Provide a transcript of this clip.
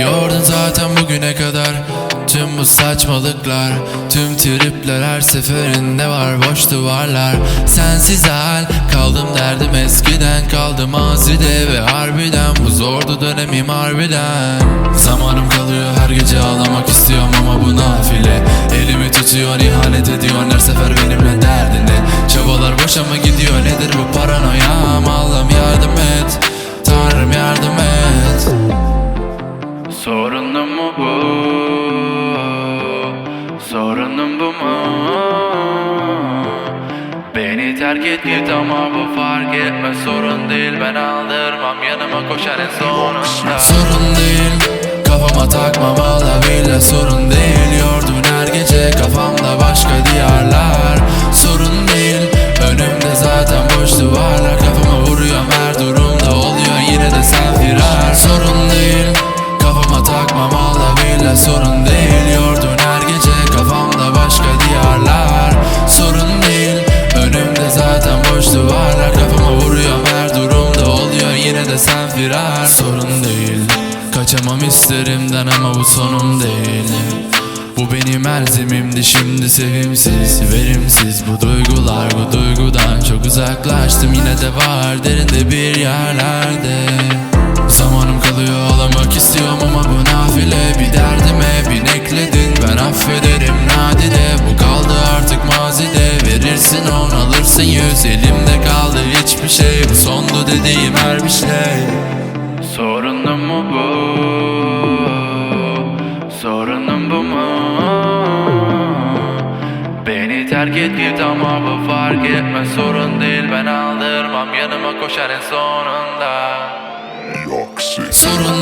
Yordun zaten bugüne kadar Tüm bu saçmalıklar Tüm tripler her seferinde var boş duvarlar. Sensiz hal kaldım derdim eskiden kaldım mazide Ve harbiden bu zordu dönemim harbiden. Zamanım kalıyor her gece ağlamak istiyorum ama bu nafile. Elimi tutuyor ihanet ediyor her sefer benimle derdine Çabalar boşa mı gidiyor nedir bu paranoyam? Allah'ım yardım et terk et ama bu fark etme sorun değil Ben aldırmam. Yanıma koşar en sonunda. Sorun değil kafama takmam valla bile sorun değil Kaçamam isterimden ama bu sonum değil. Bu benim elzemimdi şimdi sevimsiz Verimsiz. Bu duygular bu duygudan çok uzaklaştım. Yine de var derinde bir yerlerde. Zamanım kalıyor ağlamak istiyorum ama bu nafile. Bir derdime bin ekledin ben affederim nadide. Bu kaldı artık mazide verirsin on alırsın yüz. Elimde kaldı hiçbir şey bu sondu dediğim her bir şey. Sorunum mu bu? Terk et git ama bu fark etme sorun değil. Ben aldırmam yanıma koşar en sonunda. Sorun